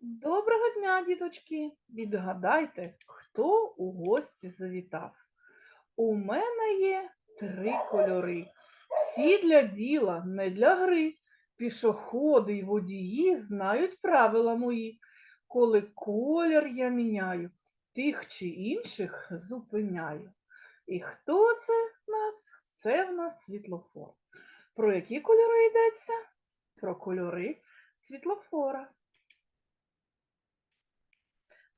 Доброго дня, діточки! Відгадайте, хто у гості завітав. У мене є три кольори. Всі для діла, не для гри. Пішоходи й водії знають правила мої. Коли колір я міняю, тих чи інших зупиняю. І хто це в нас? Це в нас світлофор. Про які кольори йдеться? Про кольори світлофора.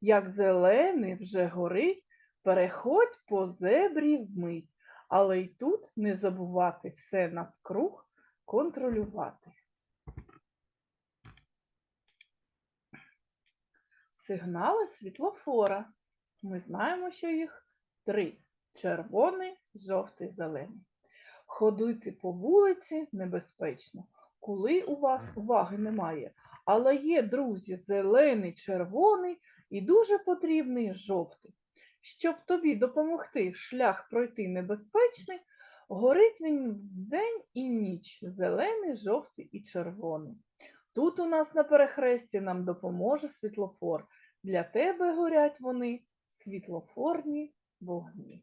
Як зелений вже горить, переходь по зебрі вмить, але й тут не забувати все навкруг контролювати. Сигнали світлофора. Ми знаємо, що їх три: червоний, жовтий, зелений. Ходити по вулиці небезпечно, коли у вас уваги немає. Але є, друзі, зелений, червоний і дуже потрібний жовтий. Щоб тобі допомогти шлях пройти небезпечний, горить він вдень і ніч, зелений, жовтий і червоний. Тут у нас на перехресті нам допоможе світлофор. Для тебе горять вони світлофорні вогні.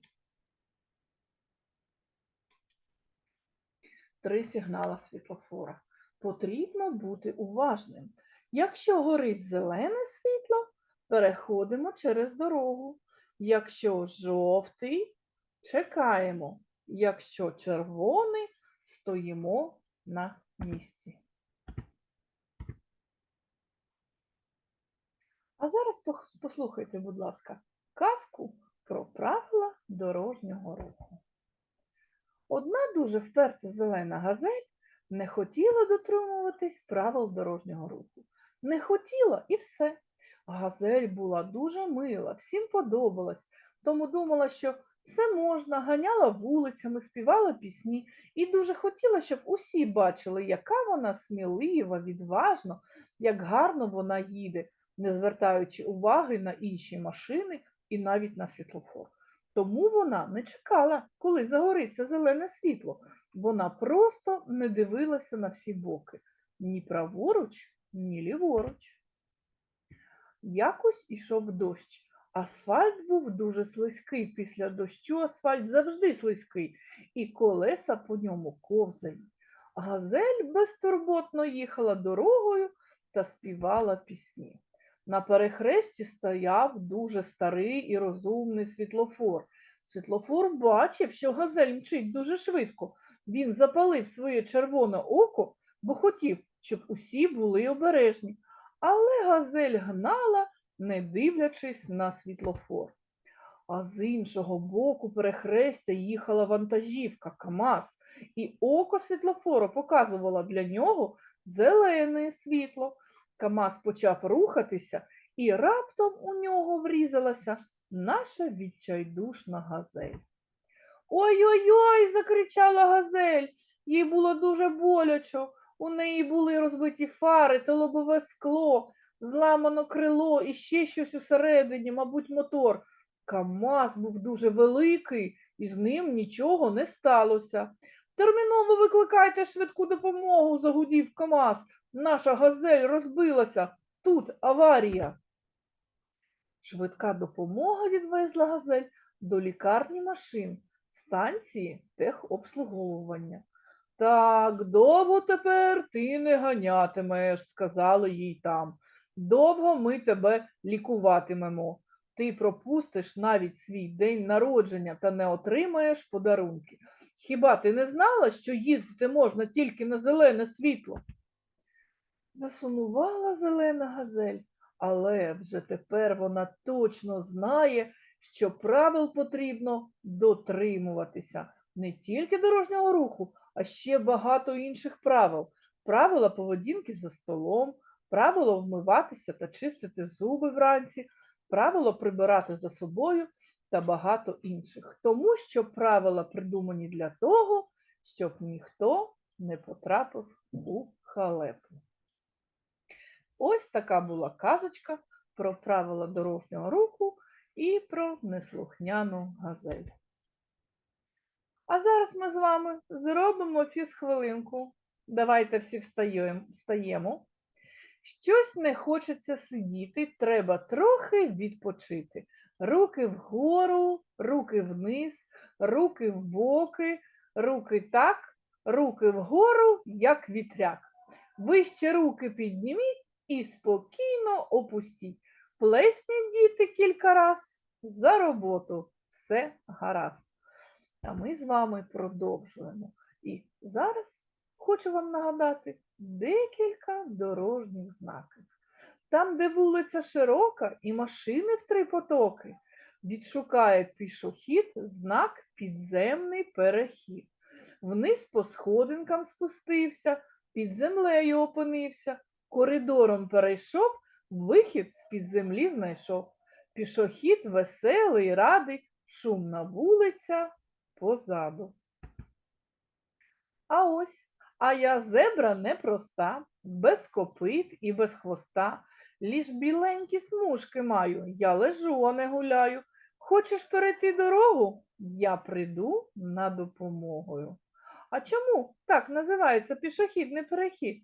Три сигнала світлофора. Потрібно бути уважним. Якщо горить зелене світло, переходимо через дорогу. Якщо жовтий, чекаємо. Якщо червоний, стоїмо на місці. А зараз послухайте, будь ласка, казку про правила дорожнього руху. Одна дуже вперта зелена газель не хотіла дотримуватись правил дорожнього руху. Не хотіла і все. Газель була дуже мила, всім подобалась, тому думала, що все можна, ганяла вулицями, співала пісні і дуже хотіла, щоб усі бачили, яка вона смілива, відважна, як гарно вона їде, не звертаючи уваги на інші машини і навіть на світлофор. Тому вона не чекала, коли загориться зелене світло. Вона просто не дивилася на всі боки ні праворуч, ні ліворуч. Якось ішов дощ. Асфальт був дуже слизький. Після дощу асфальт завжди слизький, і колеса по ньому ковзають. Газель безтурботно їхала дорогою та співала пісні. На перехресті стояв дуже старий і розумний світлофор. Світлофор бачив, що газель мчить дуже швидко. Він запалив своє червоне око, бо хотів, щоб усі були обережні. Але газель гнала, не дивлячись на світлофор. А з іншого боку перехрестя їхала вантажівка КАМАЗ, і око світлофора показувало для нього зелене світло. КАМАЗ почав рухатися, і раптом у нього врізалася наша відчайдушна газель. Ой-ой-ой, закричала газель. Їй було дуже боляче. У неї були розбиті фари та лобове скло, зламано крило і ще щось усередині, мабуть, мотор. КАМАЗ був дуже великий, і з ним нічого не сталося. Терміново викликайте швидку допомогу, загудів КАМАЗ. Наша газель розбилася. Тут аварія. Швидка допомога відвезла газель до лікарні машин, станції техобслуговування. Так, довго тепер ти не ганятимеш, сказали їй там. Довго ми тебе лікуватимемо. Ти пропустиш навіть свій день народження та не отримаєш подарунки. Хіба ти не знала, що їздити можна тільки на зелене світло? Засумувала зелена газель, але вже тепер вона точно знає, що правил потрібно дотримуватися не тільки дорожнього руху, а ще багато інших правил. Правила поведінки за столом, правило вмиватися та чистити зуби вранці, правило прибирати за собою та багато інших. Тому що правила придумані для того, щоб ніхто не потрапив у халепу. Ось така була казочка про правила дорожнього руху і про неслухняну газель. А зараз ми з вами зробимо фізхвилинку. Давайте всі встаємо. Щось не хочеться сидіти, треба трохи відпочити. Руки вгору, руки вниз, руки в боки, руки так, руки вгору, як вітряк. Вище руки підніміть і спокійно опустіть. Плесніть діти кілька раз за роботу. Все гаразд. А ми з вами продовжуємо. І зараз хочу вам нагадати декілька дорожніх знаків. Там, де вулиця широка і машини в три потоки, відшукає пішохід знак підземний перехід. Вниз по сходинкам спустився, під землею опинився, коридором перейшов, вихід з-під землі знайшов. Пішохід веселий, радий, шумна вулиця позаду. А ось, а я зебра непроста, без копит і без хвоста. Ліж біленькі смужки маю, я лежу, а не гуляю. Хочеш перейти дорогу? Я прийду на допомогою. А чому так називається пішохідний перехід?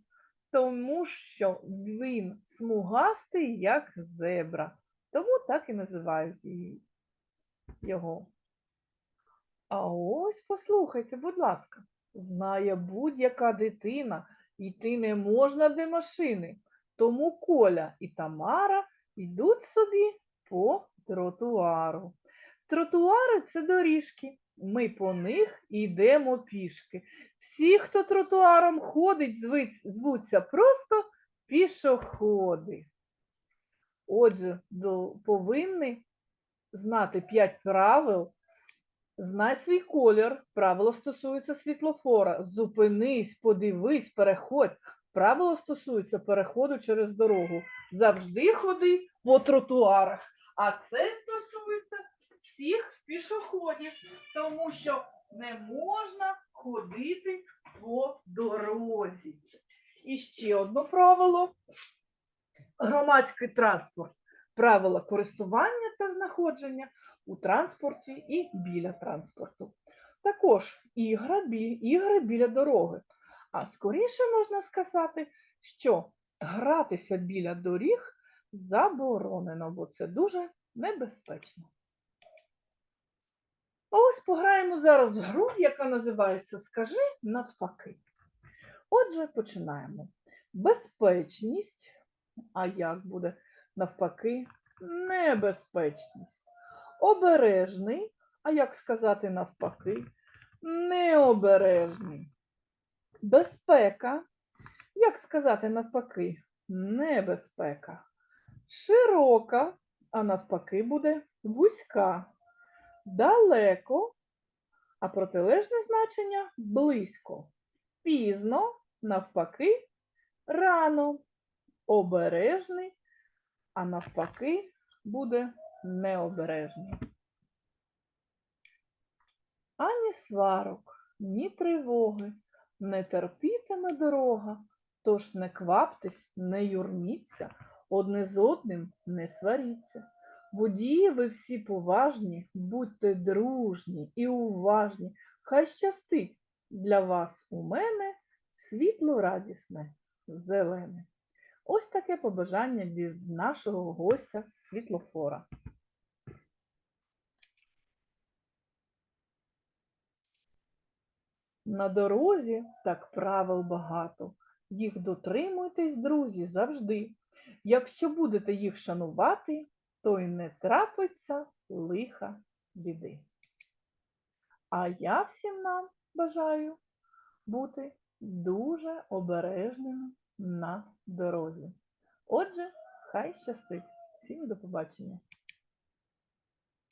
Тому що він смугастий, як зебра. Тому так і називають її- його. А ось послухайте, будь ласка, знає будь-яка дитина, йти не можна де машини. Тому Коля і Тамара йдуть собі по тротуару. Тротуари це доріжки. Ми по них йдемо пішки. Всі, хто тротуаром ходить, звуться просто пішоходи. Отже, повинні знати п'ять правил. Знай свій колір. Правило стосується світлофора. Зупинись, подивись, переходь. Правило стосується переходу через дорогу. Завжди ходи по тротуарах. А це стосується всіх пішоходів, тому що не можна ходити по дорозі. І ще одне правило. Громадський транспорт. Правила користування та знаходження у транспорті і біля транспорту. Також ігри біля дороги. А скоріше можна сказати, що гратися біля доріг заборонено, бо це дуже небезпечно. А ось пограємо зараз в гру, яка називається Скажи навпаки. Отже, починаємо. Безпечність, а як буде навпаки, небезпечність. Обережний, а як сказати навпаки, необережний. Безпека, як сказати навпаки, небезпека. Широка, а навпаки буде вузька. Далеко, а протилежне значення близько. Пізно, навпаки, рано. Обережний, а навпаки буде необережний. Ані сварок, ні тривоги, не терпітиме дорога, тож не кваптесь, не юрміться, одне з одним не сваріться. Водії ви всі поважні, будьте дружні і уважні, хай щастить для вас у мене світло радісне, зелене. Ось таке побажання від нашого гостя світлофора. На дорозі так правил багато. Їх дотримуйтесь, друзі, завжди. Якщо будете їх шанувати, то й не трапиться лиха біди. А я всім нам бажаю бути дуже обережними на дорозі. Отже, хай щастить. Всім до побачення.